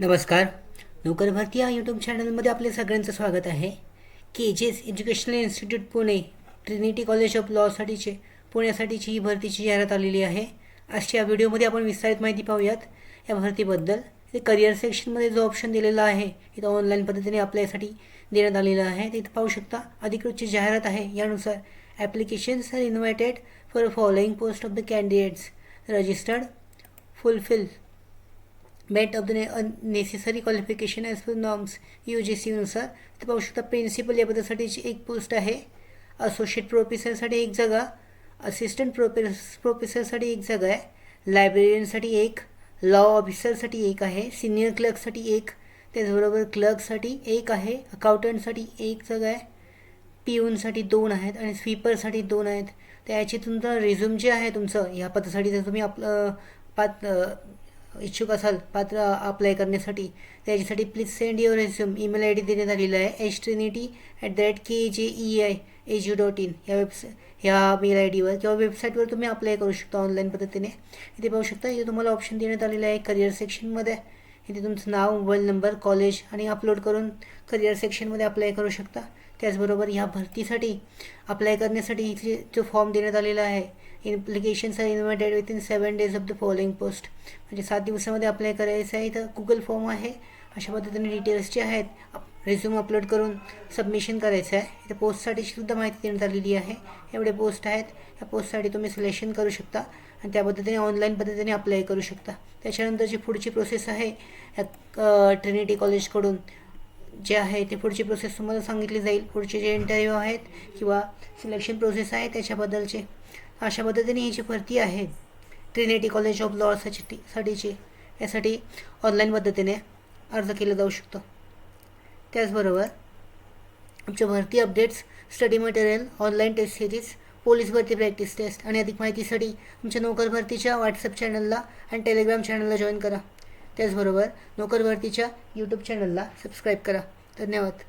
नमस्कार. नोकर भरती या यूट्यूब चॅनलमध्ये आपले सगळ्यांचं स्वागत आहे. K J S educational institute Pune trinity college of लॉसाठीचे पुण्यासाठीची ही भरतीची जाहिरात आलेली आहे. आजच्या या व्हिडिओमध्ये आपण विस्तारित माहिती पाहूयात. या भरतीबद्दल करिअर सेक्शनमध्ये जो ऑप्शन दिलेला आहे इथं ऑनलाईन पद्धतीने अप्लायसाठी देण्यात आलेलं आहे. ते इथं पाहू शकता अधिकृतची जाहिरात आहे. यानुसार applications are invited for following post of the candidates registered fulfilment of the necessary qualification as per norms U G सीनुसार तर पाहू शकता प्रिन्सिपल या पदासाठीची एक पोस्ट आहे असोशिएट प्रोफेसरसाठी एक जागा असिस्टंट प्रोफेस प्रोफेसरसाठी एक जागा आहे लायब्रेरियनसाठी एक लॉ ऑफिसरसाठी एक आहे सिनियर क्लर्कसाठी एक त्याचबरोबर क्लर्कसाठी एक आहे अकाउंटंटसाठी एक जागा आहे पिऊनसाठी दोन आहेत आणि स्वीपरसाठी दोन आहेत. तर याची तुमचं रिझ्यूम जे आहे तुमचं ह्या पदासाठी जर तुम्ही आपलं पात इच्छुक असाल पात्र अप्लाय करण्यासाठी त्याच्यासाठी please send your resume email I D देण्यात आलेला आहे H trinity at the rate K J E I H U dot in या वेबसाईट ह्या मेल आय डीवर किंवा वेबसाईटवर तुम्ही अप्लाय करू शकता ऑनलाईन पद्धतीने. इथे पाहू शकता इथे तुम्हाला ऑप्शन देण्यात आलेलं आहे करिअर सेक्शनमध्ये इथे तुमचं नाव मोबाईल नंबर कॉलेज आणि अपलोड करून करिअर सेक्शनमध्ये अप्लाय करू शकता. त्याचबरोबर ह्या भरतीसाठी अप्लाय करण्यासाठी इथे जो फॉर्म देण्यात आलेला आहे implications are invited within seven days of the following post म्हणजे सात दिवसामध्ये अप्लाय करायचं आहे इथं गुगल फॉर्म आहे. अशा पद्धतीने डिटेल्स जे आहेत रिझ्यूम अपलोड करून सबमिशन करायचं आहे. इथं पोस्टसाठी सुद्धा माहिती देण्यात आलेली आहे. एवढे पोस्ट आहेत. या पोस्टसाठी तुम्ही सिलेक्शन करू शकता आणि त्या पद्धतीने ऑनलाईन पद्धतीने अप्लाय करू शकता. त्याच्यानंतर जी पुढची प्रोसेस आहे. ट्रिनिटी कॉलेजकडून जे आहे ते पुढची प्रोसेस तुम्हाला सांगितली जाईल. पुढचे जे इंटरव्ह्यू आहेत किंवा सिलेक्शन प्रोसेस आहे त्याच्याबद्दलचे. अशा पद्धतीने ही जी भरती आहे. ट्रिनिटी कॉलेज ऑफ लॉ साठी साठीची. यासाठी ऑनलाईन पद्धतीने अर्ज केला जाऊ शकतो. त्याचबरोबर आमच्या भरती updates study material online test series police भरती प्रॅक्टिस टेस्ट आणि अधिक माहितीसाठी आमच्या नोकर भरतीच्या व्हॉट्सअप चॅनलला आणि टेलिग्राम चॅनलला जॉईन करा. त्याचबरोबर नोकर भरतीच्या यूट्यूब चॅनलला सबस्क्राईब करा. धन्यवाद.